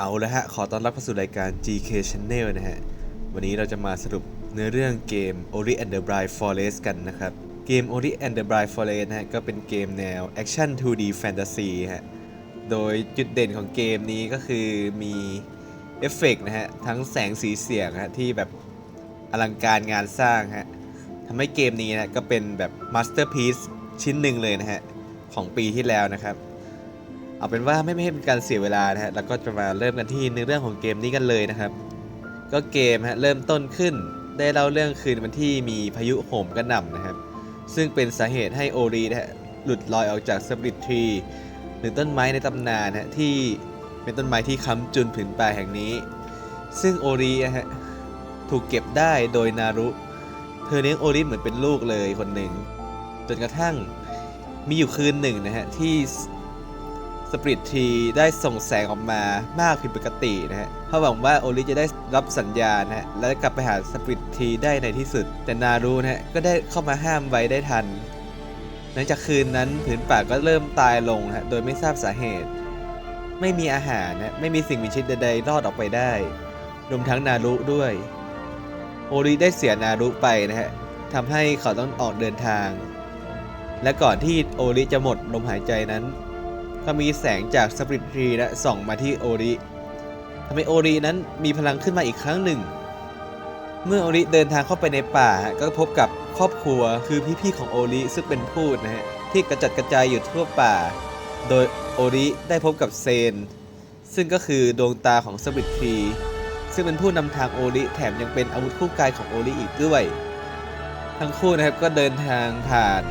เอาละฮะ ขอต้อนรับเข้าสู่รายการ GK Channel นะฮะ วันนี้เราจะมาสรุปเนื้อเรื่องเกม Ori and the Blind Forest กันนะครับ เกม Ori and the Blind Forest นะฮะ ก็เป็นเกมแนว Action 2D Fantasy ฮะ โดยจุดเด่นของเกมนี้ก็คือมีเอฟเฟกต์นะฮะ ทั้งแสงสีเสียงฮะ ที่แบบอลังการงานสร้างฮะ ทำให้เกมนี้นะก็เป็นแบบมาสเตอร์พี e ชิ้นหนึ่งเลยนะฮะ ของปีที่แล้วนะครับ เอาเป็นว่าไม่ไม่ให้เป็นการเสียเวลานะฮะแล้วก็จะมาเริ่มกันที่ในเรื่องของเกมนี้กันเลยนะครับ ก็เกมฮะเริ่มต้นขึ้นได้เล่าเรื่องคืนวันที่มีพายุโหมกระหน่ำนะครับ ซึ่งเป็นสาเหตุให้โอรีนะฮะหลุดลอยออกจากสปริตทรีหรือต้นไม้ในตำนานฮะที่เป็นต้นไม้ที่ค้ำจุนผืนป่าแห่งนี้ ซึ่งโอรีนะฮะถูกเก็บได้โดยนารุ เธอเลี้ยงโอริเหมือนเป็นลูกเลยคนหนึ่งจนกระทั่งมีอยู่คืนหนึ่งนะฮะที่ สปริตทีได้ส่งแสงออกมามากผิดปกตินะฮะเพราหวังว่าโอริจะได้รับสัญญาณนะฮะและกลับไปหาสปริตทีได้ในที่สุด แต่นารูนะฮะก็ได้เข้ามาห้ามไว้ได้ทัน หลังจากคืนนั้นผืนป่าก็เริ่มตายลงนะฮะโดยไม่ทราบสาเหตุ ไม่มีอาหารนะไม่มีสิ่งมีชีวิตใดๆรอดออกไปได้รวมทั้งนารุด้วย โอริได้เสียนารุไปนะฮะทำให้เขาต้องออกเดินทาง และก่อนที่โอริจะหมดลมหายใจนั้น ก็มีแสงจากสปริตทรีและส่องมาที่โอริทำให้โอรินั้นมีพลังขึ้นมาอีกครั้งหนึ่ง เมื่อโอริเดินทางเข้าไปในป่าก็พบกับครอบครัวคือพี่ๆของโอริซึ่งเป็นพูดนะฮะที่กระจัดกระจายอยู่ทั่วป่า โดยโอริได้พบกับเซน ซึ่งก็คือดวงตาของสปริตทรีซึ่งเป็นผู้นำทางโอริแถมยังเป็นอาวุธคู่กายของโอริอีกด้วย ทั้งคู่นะครับก็เดินทางผ่าน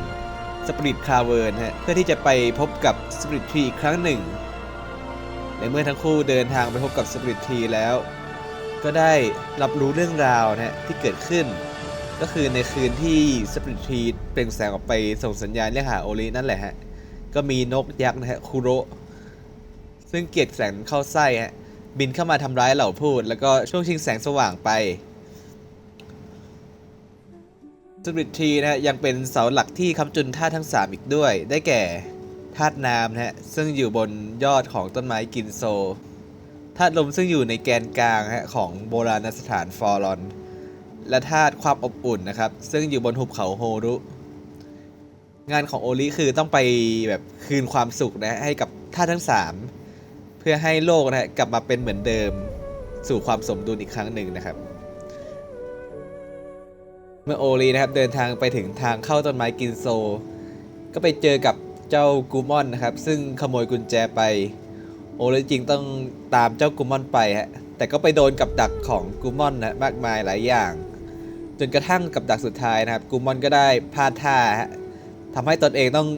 สปริตคาเวิร์นฮะเพื่อที่จะไปพบกับสปริตทรีอีกครั้งหนึ่งในเมื่อทั้งคู่เดินทางไปพบกับสปริตทรีแล้ว ก็ได้รับรู้เรื่องราวนะฮะที่เกิดขึ้น ก็คือในคืนที่สปริตทรีเปล่งแสงออกไปส่งสัญญาณเรียกหาโอรินั่นแหละฮะก็มีนกยักษ์นะฮะคูโรซึ่งเกลียดแสงเข้าไส้ฮะบินเข้ามาทำร้ายเหล่าพูด แล้วก็ช่วงชิงแสงสว่างไป สปริตทรีนะฮะยังเป็นเสาหลักที่ค้ำจุนธาตุทั้ง 3 อีกด้วย ได้แก่ธาตุน้ำนะฮะซึ่งอยู่บนยอดของต้นไม้กินโซธาตุลมซึ่งอยู่ในแกนกลางฮะของโบราณสถานฟอรอน และธาตุความอบอุ่นนะครับ ซึ่งอยู่บนหุบเขาโฮรุ งานของโอริคือต้องไปแบบคืนความสุขนะฮะให้กับธาตุทั้ง 3 เพื่อให้โลกนะฮะกลับมาเป็นเหมือนเดิม สู่ความสมดุลอีกครั้งหนึ่งนะครับ เมื่อโอรีนะครับเดินทางไปถึงทางเข้าต้นไม้กินโซ ก็ไปเจอกับเจ้ากูมอนนะครับ ซึ่งขโมยกุญแจไป โอรีจริงต้องตามเจ้ากูมอนไปฮะแต่ก็ไปโดนกับดักของกูมอนนะมากมายหลายอย่าง จนกระทั่งกับดักสุดท้ายนะครับกูมอนก็ได้พลาดท่าฮะทำให้ตนเองต้อง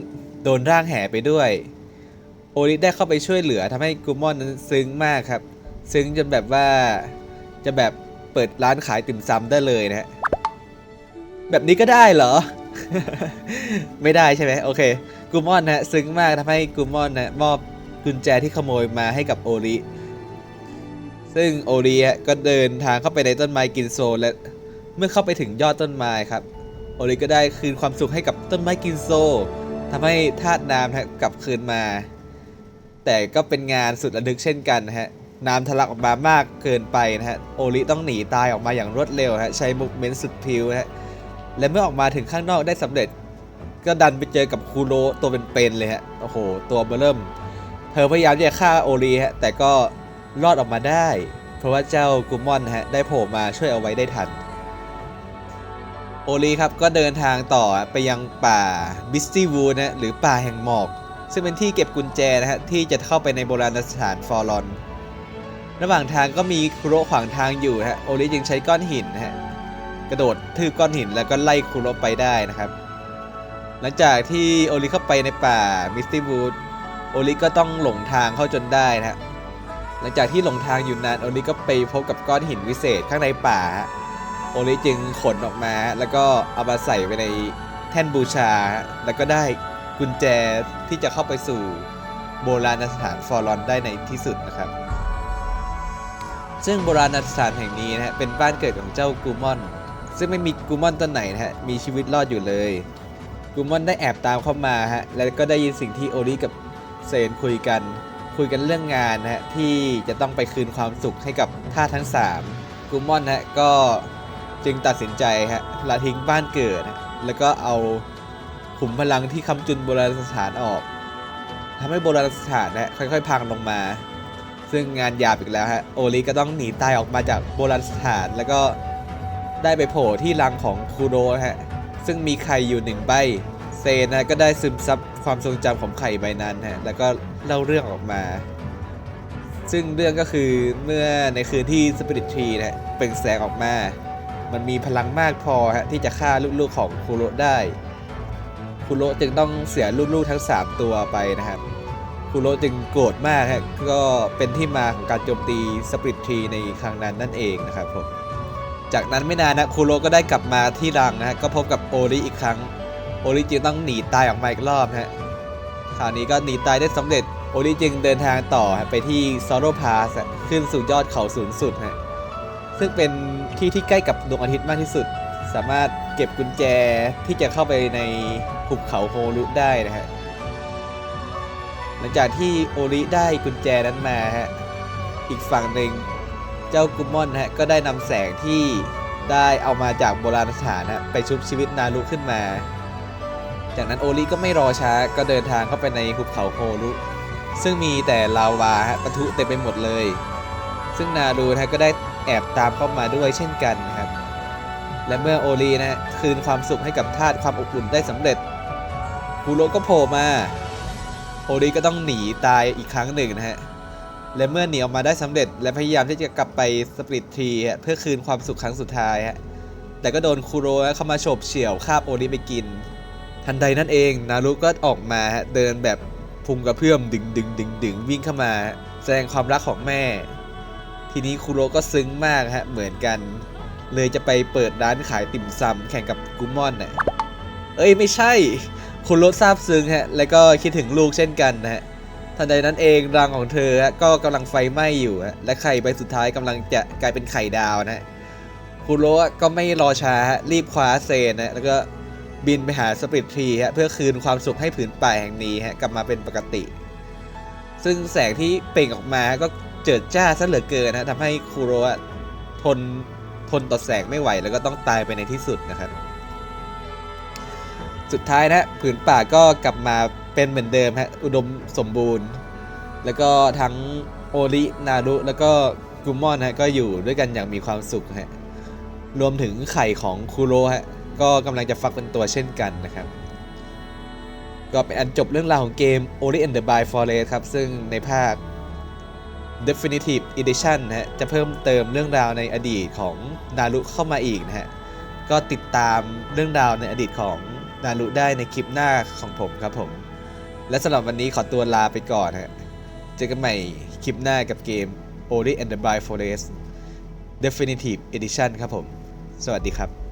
โดนร่างแห่ไปด้วย โอริได้เข้าไปช่วยเหลือทำให้กูมอนนั้นซึ้งมากครับ ซึ้งจนแบบว่าจะแบบเปิดร้านขายติ่มซำได้เลยนะฮะ แบบนี้ก็ได้เหรอ ไม่ได้ใช่ไหมโอเคกูมอนนะซึ้งมากทำให้กูมอนนะมอบกุญแจที่ขโมยมาให้กับโอริ ซึ่งโอริอะก็เดินทางเข้าไปในต้นไม้กินโซและเมื่อเข้าไปถึงยอดต้นไม้ครับ โอริก็ได้คืนความสุขให้กับต้นไม้กินโซทำให้ธาตุน้ำนะกลับคืนมา แต่ก็เป็นงานสุดระทึกเช่นกันนะฮะน้ำทะลักออกมามากเกินไปนะฮะ โอริต้องหนีตายออกมาอย่างรวดเร็วฮะ ใช้มุกเมนต์สุดพิวฮะ และเมื่อออกมาถึงข้างนอกได้สำเร็จ ก็ดันไปเจอกับคูโรตัวเป็นๆเลยฮะ โอ้โห ตัวเบอร์เริ่ม เธอพยายามจะฆ่าโอรีฮะ แต่ก็รอดออกมาได้ เพราะว่าเจ้ากุมอนฮะ ได้โผล่มาช่วยเอาไว้ได้ทัน โอรีครับก็เดินทางต่อไปยังป่าบิสตี้วูนะหรือป่าแห่งหมอก ซึ่งเป็นที่เก็บกุญแจนะฮะ ที่จะเข้าไปในโบราณสถานฟอร์ลอน ระหว่างทางก็มีคุโรขวางทางอยู่ฮะ โอริจึงใช้ก้อนหินนะฮะ กระโดดทืบก้อนหินแล้วก็ไล่คุโรไปได้นะครับ หลังจากที่โอริเข้าไปในป่ามิสตี้วูดโอริก็ต้องหลงทางเข้าจนได้นะฮะหลังจากที่หลงทางอยู่นานโอริก็ไปพบกับก้อนหินวิเศษข้างในป่า โอริจึงขนออกมาแล้วก็เอามาใส่ไว้ในแท่นบูชา แล้วก็ได้กุญแจที่จะเข้าไปสู่โบราณสถานฟอร์ลอนได้ในที่สุดนะครับ ซึ่งโบราณสถานแห่งนี้นะฮะเป็นบ้านเกิดของเจ้ากูมอน ซึ่งไม่มีกูมอนตัวไหนนะฮะมีชีวิตรอดอยู่เลยกูมอนได้แอบตามเข้ามาฮะแล้วก็ได้ยินสิ่งที่โอริกับเซนคุยกัน คุยกันเรื่องงานนะฮะที่จะต้องไปคืนความสุขให้กับท่าทั้ง3กูมอนฮะก็จึงตัดสินใจฮะละทิ้งบ้านเกิด แล้วก็เอาขุมพลังที่คำจุนโบราณสถานออกทำให้โบราณสถานนะฮะค่อยๆ พังลงมา ซึ่งงานหยาบอีกแล้วฮะโอริก็ต้องหนีตายออกมาจากโบราณสถานแล้วก็ ได้ไปโผล่ที่รังของคูโรนะฮะ ซึ่งมีไข่อยู่หนึ่งใบ เซนนะก็ได้ซึมซับความทรงจำของไข่ใบนั้นฮะ แล้วก็เล่าเรื่องออกมา ซึ่งเรื่องก็คือเมื่อในคืนที่สปิริตทรีนะฮะเปล่งแสงออกมา มันมีพลังมากพอฮะที่จะฆ่าลูกๆของคุโรได้คุโรจึงต้องเสียลูกๆทั้ง 3 ตัวไปนะครับคุโรจึงโกรธมากฮะก็เป็นที่มาของการโจมตีสปิริตทรีในครั้งนั้นนั่นเองนะครับผม จากนั้นไม่นานนะคุโรก็ได้กลับมาที่รังนะฮะก็พบกับโอริอีกครั้ง โอริจึงต้องหนีตายออกมาอีกรอบฮะคราวนี้ก็หนีตายได้สำเร็จโอริจึงเดินทางต่อไปที่ซอโรพาสขึ้นสู่ยอดเขาสูงสุดฮะซึ่งเป็นที่ที่ใกล้กับดวงอาทิตย์มากที่สุด สามารถเก็บกุญแจที่จะเข้าไปในหุบเขาโฮรุได้นะฮะหลังจากที่โอริได้กุญแจนั้นมาฮะอีกฝั่งหนึ่ง เจ้ากุมอนฮะก็ได้นำแสงที่ได้เอามาจากโบราณสถานฮะไปชุบชีวิตนารุขึ้นมา จากนั้นโอริก็ไม่รอช้าก็เดินทางเข้าไปในหุบเขาโฮรุซึ่งมีแต่ลาวาฮะปะทุเต็มไปหมดเลย ซึ่งนารูนะฮะก็ได้แอบตามเข้ามาด้วยเช่นกันนะครับ และเมื่อโอรินะคืนความสุขให้กับทาสความอบอุ่นได้สำเร็จคูโรก็โผล่มา โอริก็ต้องหนีตายอีกครั้งหนึ่งนะฮะ และเมื่อหนีออกมาได้สำเร็จ และพยายามที่จะกลับไปสปริตทรีเพื่อคืนความสุขครั้งสุดท้ายฮะแต่ก็โดนคูโระเข้ามาโฉบเฉี่ยวคาบโอริไปกิน ทันใดนั่นเองนารุก็ออกมาเดินแบบพุงกระเพื่อมดึงดึงดึงดึงวิ่งเข้ามาแสดงความรักของแม่ ทีนี้คูโรก็ซึ้งมากฮะเหมือนกัน เลยจะไปเปิดร้านขายติ่มซำแข่งกับกุมอนน่ะเอ้ยไม่ใช่คูโรซาบซึ้งฮะ แล้วก็คิดถึงลูกเช่นกันนะฮะ ทันใดนั้นเองรังของเธอก็กำลังไฟไหม้อยู่ และไข่ใบสุดท้ายกำลังจะกลายเป็นไข่ดาวนะคูโรก็ไม่รอช้ารีบคว้าเซนนะแล้วก็บินไปหาสปริตทรีฮะเพื่อคืนความสุขให้ผืนป่าแห่งนี้ฮะกลับมาเป็นปกติ ซึ่งแสงที่เปล่งออกมาก็เจิดจ้าซะเหลือเกินนะทำให้คูโระทนทนต่อแสงไม่ไหวแล้วก็ต้องตายไปในที่สุดนะครับ สุดท้ายนะฮะผืนป่าก็กลับมา เป็นเหมือนเดิมฮะอุดมสมบูรณ์ แล้วก็ทั้งโอรินารุแล้วก็กุมอนฮะก็อยู่ด้วยกันอย่างมีความสุขฮะรวมถึงไข่ของคูโรฮะก็กำลังจะฟักเป็นตัวเช่นกันนะครับ ก็เป็นอันจบเรื่องราวของเกม Ori and the Blind Forest ครับ ซึ่งในภาค Definitive Edition นะฮะจะเพิ่มเติมเรื่องราวในอดีตของนารุเข้ามาอีกนะฮะ ก็ติดตามเรื่องราวในอดีตของนารุได้ในคลิปหน้าของผมครับผม และสำหรับวันนี้ขอตัวลาไปก่อนฮะ เจอกันใหม่คลิปหน้ากับเกม Ori and the Blind Forest Definitive Edition ครับผม สวัสดีครับ